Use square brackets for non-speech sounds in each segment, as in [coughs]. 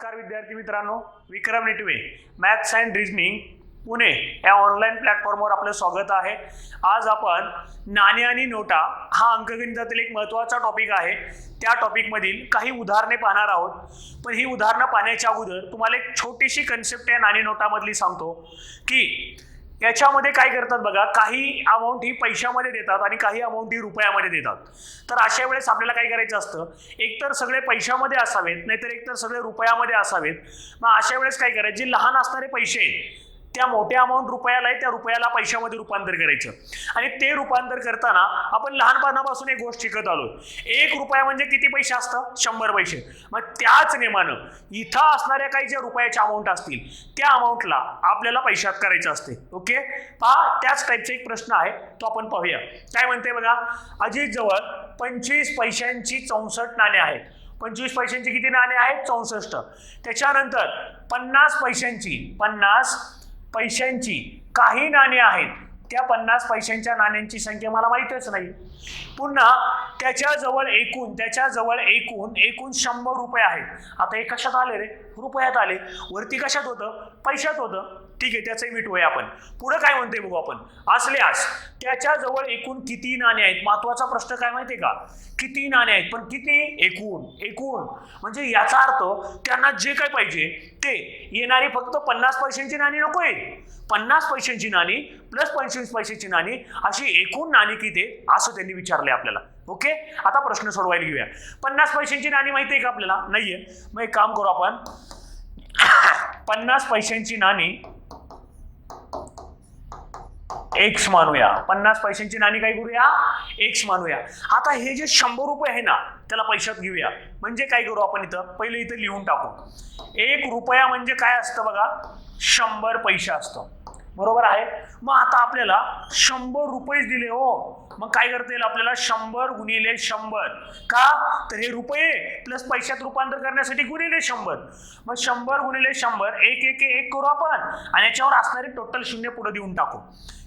नमस्कार विद्यार्थी मित्रांनो Vikram Nitwe maths and reasoning Pune या ऑनलाईन प्लॅटफॉर्मवर आपलं स्वागत आहे. आज आपण नाणे आणि नोटा हा अंकगणितातील एक महत्त्वाचा टॉपिक आहे. त्या टॉपिकमधील काही उदाहरणे पाहणार आहोत. पण ही उदाहरणं पाहण्याच्या अगोदर तुम्हाला एक छोटीशी कन्सेप्ट या नाणी नोटामधली सांगतो की याच्यामध्ये काय करतात बघा काही अमाऊंट ही पैशामध्ये देतात आणि काही अमाऊंट ही रुपयामध्ये देतात. तर अशा वेळेस आपल्याला काय करायचं असतं एकतर सगळे पैशामध्ये असावेत नाहीतर एकतर सगळे रुपयामध्ये असावेत. मग अशा वेळेस काय करायचं जे लहान असणारे पैसे आहेत त्या मोठ्या अमाऊंट रुपयाला आहे त्या रुपयाला पैशामध्ये रूपांतर करायचं. आणि ते रूपांतर करताना आपण लहानपणापासून एक गोष्ट शिकत आलो एक रुपया म्हणजे किती पैसे असतं शंभर पैसे. मग त्याच नेमानं इथं असणाऱ्या काही ज्या रुपयाच्या अमाऊंट असतील त्या अमाऊंटला आपल्याला पैशात करायचं असते. ओके? पहा त्याच टाईपचा एक प्रश्न आहे तो आपण पाहूया. काय म्हणते बघा? अजित जवळ पंचवीस पैशांची चौसष्ट नाणे आहेत. पंचवीस पैशांची किती नाणे आहेत? चौसष्ट. त्याच्यानंतर पन्नास पैशांची पन्नास पैशांची काही नाणी आहेत. त्या पन्नास पैशांच्या नाण्यांची संख्या मला माहीतच नाही. पुन्हा त्याच्याजवळ एकूण त्याच्याजवळ एकूण एकूण शंभर रुपये आहेत. आता हे कशात आले रे? रुपयात आले. वरती कशात होतं? पैशात होतं. ठीक आहे त्याचंही मिटवूया आपण. पुढं काय म्हणते बघू आपण. असल्यास त्याच्याजवळ एकूण किती नाणे आहेत? महत्त्वाचा प्रश्न काय माहितीये का? किती नाणे आहेत? पण किती? एकूण. एकूण. म्हणजे याचा अर्थ त्यांना जे काय पाहिजे ते. येणारी फक्त पन्नास पैशांची नाणी नको आहे पन्नास पैशांची नाणी प्लस पंचवीस पैशाची नाणी अशी एकूण नाणी किती असं त्यांनी विचारले आपल्याला. ओके? आता प्रश्न सोडवायला घेऊया. पन्नास पैशांची नाणी माहिती आहे का आपल्याला? नाहीये. मग एक काम करू आपण. [coughs] पन्नास पैशांची नाणी एक्स मानूया. पन्नास पैशांची नाणी काय करूया? एक्स मानूया. आता हे जे शंभर रुपये आहे ना त्याला पैशात घेऊया. म्हणजे काय करू आपण इथं? पहिले इथं लिहून टाकू. एक रुपया म्हणजे काय असतं बघा? शंभर पैसे असतं. बरोबर आहे? मग आता आपल्याला शंभर रुपयेच दिले हो. मग काय करता येईल आपल्याला? शंभर गुणिले शंभर. का? तर हे रुपये प्लस पैशात रूपांतर करण्यासाठी गुणिले शंभर. मग शंभर गुणिले शंभर एक एक एक करू आपण. आणि याच्यावर असणारे टोटल शून्य पुढे देऊन टाकू.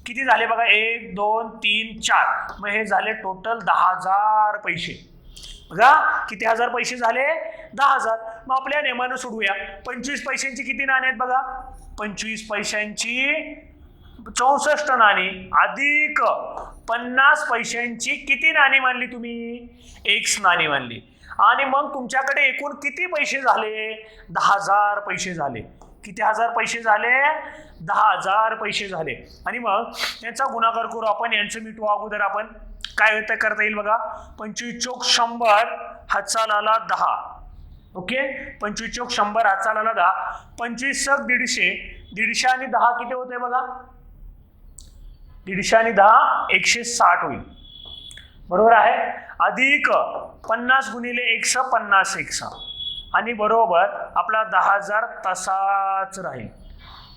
किती झाले बघा? एक दोन तीन चार. मग हे झाले टोटल दहा हजार पैसे. बघा किती हजार पैसे झाले? दहा हजार. मग आपल्या नेमानं सोडूया. पंचवीस पैशांची किती नाणी आहेत बघा? पंचवीस पैशांची चौसष्ट नाणी. अधिक पन्नास पैशांची किती नाणी मानली तुम्ही? एक्स नाणी मानली. आणि मग तुमच्याकडे एकूण किती पैसे झाले? दहा हजार पैसे झाले. किती हजार पैसे झाले? दहा हजार पैसे झाले. आणि मग यांचा गुणाकार करू आपण यांचं मिटू अगोदर आपण काय होतं करता येईल बघा. पंचवीस चोक शंभर हातचालाला दहा. ओके? पंचवीस चोक शंभर हातचाल आला दहा. पंचवीस सक दीडशे. दीडशे आणि दहा किती होते बघा? दीडशे आणि दहा एकशे साठ होईल. बरोबर आहे? अधिक पन्नास गुणिले एकशे पन्नास एकशे आणि बरोबर आपला दहा हजार तसाच राहील.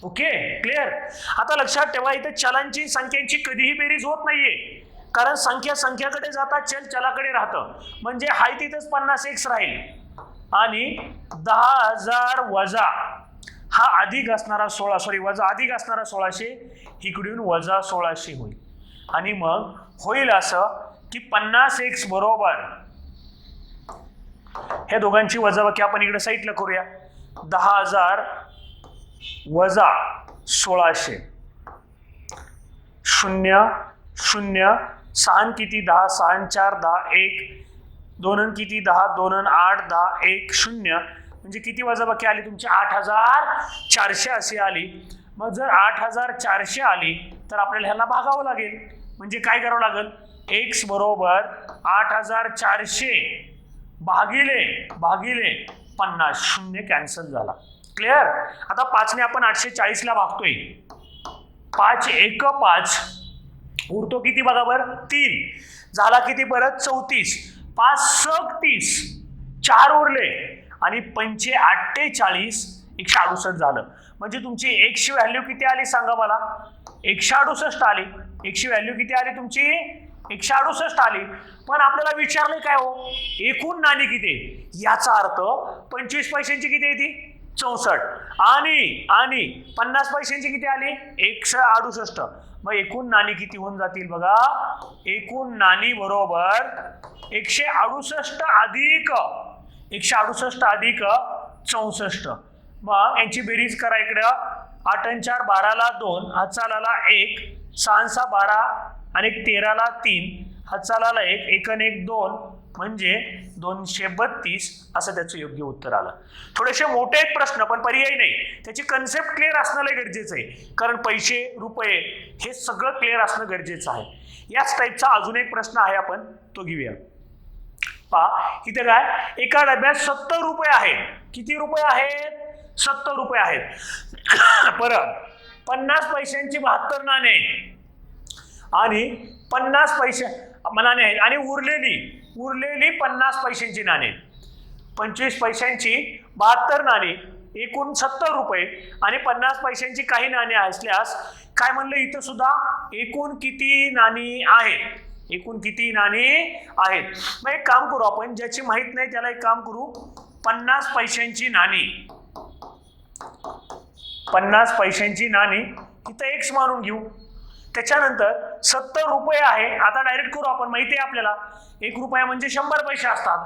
ओके क्लिअर आता लक्षात ठेवा इथे चलांची संख्यांची कधीही बेरीज होत नाहीये. कारण संख्या संख्याकडे जातात चल चलाकडे राहतं. म्हणजे हाय तिथंच पन्नास एक्स राहील. आणि दहा हजार वजा हा अधिक असणारा सोळा सॉरी वजा अधिक असणारा सोळाशे इकडून वजा सोळाशे होईल. आणि मग होईल असं की पन्नास एक्स बरोबर ह्या दोघांची वजाबाकी आपण इकडे साईडला करूया. दहा हजार वजा सोळाशे. शून्य शून्य सहान किती दहा सहान चार दहा एक दोन किती दहा दोन आठ दहा एक शून्य. म्हणजे किती वजाबाकी आली तुमची? आठ हजार चारशे अशी आली. मग जर आठ हजार चारशे आली तर आपल्याला ह्याला भागावं लागेल. म्हणजे काय करावं लागेल? एक्स बरोबर आठ हजार चारशे भागिले भागिले पन्नास. शून्य कॅन्सल झाला. क्लिअर आता पाचने आपण आठशे चाळीसला भागतोय. पाच एक पाच. उरतो किती बघा बरं तीन. झाला किती परत? चौतीस. पाच सक तीस. चार उरले. आणि पंचे अठ्ठेचाळीस एकशे अडुसष्ट झालं. म्हणजे तुमची एकशे व्हॅल्यू किती आली सांगा मला? एकशे अडुसष्ट आली. एकशे व्हॅल्यू किती आली तुमची? एकशे अडुसष्ट आली. पण आपल्याला विचारले काय हो? एकूण नाणी किती? याचा अर्थ पंचवीस पैशांची किती आहे ती? चौसष्ट. आणि आणि पन्नास पैशांची किती आली? एकशे अडुसष्ट. मग एकूण नाणी किती होऊन जातील बघा? एकूण नाणी बरोबर एकशे अडुसष्ट अधिक एकशे अडुसष्ट अधिक चौसष्ट. मग यांची बेरीज करा इकडं. आठ चार बाराला दोन हातचालाला एक सहा सहा बारा आणि तेराला तीन हातचालाला एक एकन एक दोन म्हणजे दोनशे बत्तीस असं त्याचं योग्य उत्तर आलं. थोडेसे मोठे आहेत प्रश्न पण पर्याय नाही. त्याची कन्सेप्ट क्लिअर असणं लय गरजेचं आहे. कारण पैसे रुपये हे सगळं क्लिअर असणं गरजेचं आहे. याच टाईपचा अजून एक प्रश्न आहे आपण तो घेऊया. पहा इथे काय? एका डब्यात सत्तर रुपये आहेत. किती रुपये आहेत? सत्तर रुपये आहेत. [coughs] परत पन्नास पैशांची बहात्तर नाणे. आणि पन्नास पैसे नाणे आहेत. आणि उरलेली उरलेली पन्नास पैशांची नाणी. पंचवीस पैशांची बहात्तर नाणी एकूण सत्तर रुपये आणि पन्नास पैशांची काही नाणी असल्यास काय म्हणलं इथं सुद्धा? एकूण किती नाणी आहेत? एकूण किती नाणी आहेत? मग एक काम करू आपण ज्याची माहीत नाही त्याला एक काम करू. पन्नास पैशांची नाणी. पन्नास पैशांची नाणी इथं एक्स मानून घेऊ. त्याच्यानंतर सत्तर रुपये आहे. आता डायरेक्ट करू आपण. माहिती आहे आपल्याला? एक रुपया म्हणजे शंभर पैसे असतात.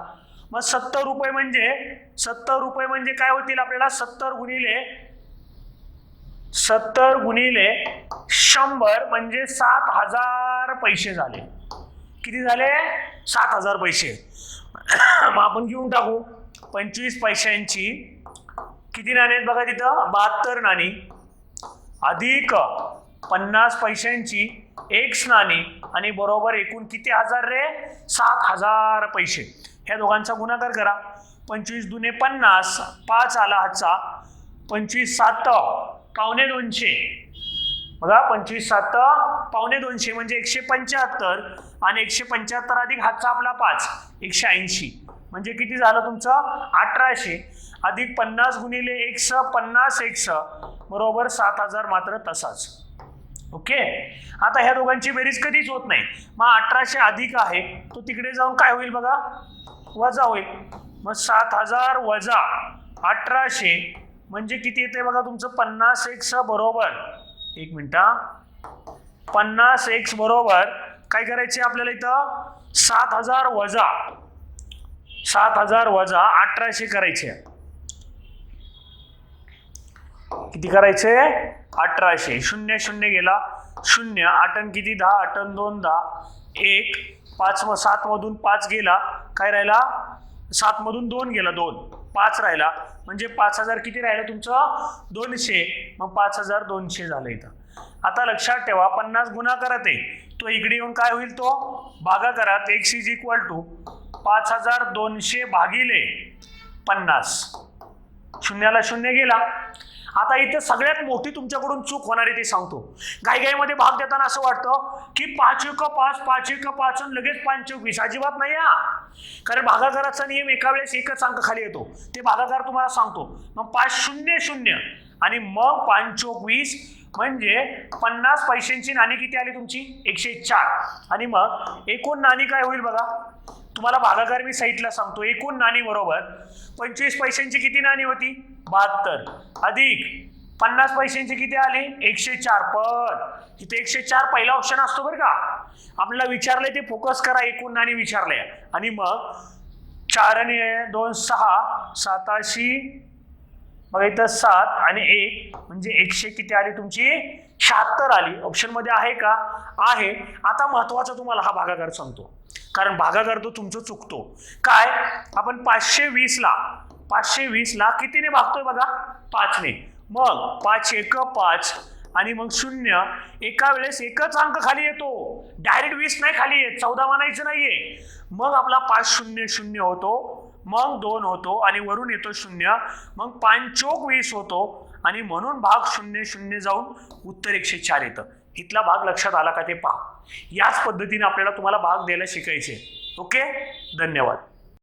मग सत्तर रुपये म्हणजे सत्तर रुपये म्हणजे काय होतील आपल्याला? सत्तर गुणिले सत्तर गुणिले शंभर म्हणजे सात हजार पैसे झाले. किती झाले? सात हजार पैसे. [coughs] मग आपण घेऊन टाकू. पंचवीस पैशांची किती नाणी आहेत बघा तिथं? बहात्तर नाणी. अधिक पन्नास पैशांची एक स्नानी आणि बरोबर एकूण किती हजार रे? सात हजार पैसे. ह्या दोघांचा गुणाकार करा. पंचवीस दुने पन्नास पाच आला हातचा. पंचवीस सात पावणे दोनशे. बघा पंचवीस सात पावणे दोनशे म्हणजे एकशे पंच्याहत्तर आणि एकशे पंच्याहत्तर अधिक हातचा आपला पाच एकशे ऐंशी. म्हणजे किती झालं तुमचं? अठराशे. अधिक पन्नास गुणिले एकस पन्नास एकस बरोबर सात हजार मात्र तसाच. ओके? आता ह्या दोघांची बेरीज कधीच होत नाही. मग अठराशे अधिक आहे तो तिकडे जाऊन काय होईल बघा? वजा होईल. मग सात हजार वजा अठराशे म्हणजे किती येते बघा तुमचं? पन्नास एक्स बरोबर. एक मिनटा पन्नास एक्स बरोबर. काय करायचे आपल्याला इथं? सात हजार वजा. सात हजार वजा अठराशे करायचे किती करायचे? अठराशे. शून्य शून्य गेला. शून्य आठन किती? दहा. आठन दोन दहा. एक पाच म सात मधून पाच गेला. काय राहिला? सात मधून दोन गेला दोन. पाच राहिला. म्हणजे पाच हजार किती राहिलं तुमचं? दोनशे. मग पाच हजार दोनशे झालं इथं. आता लक्षात ठेवा पन्नास गुणाकारात आहे तो. इकडे येऊन काय होईल तो? भागाकारात एक्स इज इक्वल टू पाच हजार दोनशे भागिले पन्नास. शून्याला शून्य गेला. आता इथे सगळ्यात मोठी तुमच्याकडून चूक होणार आहे ते सांगतो. घाईघाईमध्ये भाग देताना असं वाटतं की पाच एक पाच पाच एक पाच लगेच पाच वीस. अजिबात नाही या कारण भागाकाराचा नियम एका वेळेस एकच अंक खाली येतो. ते भागाकार तुम्हाला सांगतो. मग पाच शून्य शून्य आणि मग पाचोक वीस म्हणजे पन्नास पैशांची नाणी किती आली तुमची? एकशे चार. आणि मग एकूण नाणी काय होईल बघा? तुम्हाला भागाकार मी साईटला सांगतो एकूण नाणी बरोबर पंचवीस पैशांची किती नाणी होती? बहात्तर. अधिक पन्नास पैशांची किती आली? एकशे चार. पण इथे एकशे चार पहिला ऑप्शन असतो बरं का. आपल्याला विचारलंय ते फोकस करा एकूण नाणी विचारलंय. आणि मग चार आणि दोन सहा साताशी मग इथं सात आणि एक म्हणजे एकशे किती आली तुमची? शहात्तर आली. ऑप्शनमध्ये आहे का? आहे. आता महत्त्वाचा तुम्हाला हा भागाकार सांगतो. कारण भागाकार तो तुमचं चुकतो. काय? आपण पाचशे वीसला पाचशे वीसला कितीने भागतोय बघा? पाचने. मग पाच एक पाच आणि मग शून्य. एका वेळेस एकच अंक खाली येतो. डायरेक्ट वीस नाही खाली येत. चौदा म्हणायचं नाहीये. मग आपला पाच शून्य शून्य होतो. मग दोन होतो आणि वरून येतो शून्य. मग पांचोक वीस होतो आणि म्हणून भाग शून्य शून्य जाऊन उत्तर एकशे चार येतं. इथला भाग लक्षात आला का ते पहा. याच पद्धतीने आपल्याला तुम्हाला भाग द्यायला शिकायचे ओके? धन्यवाद.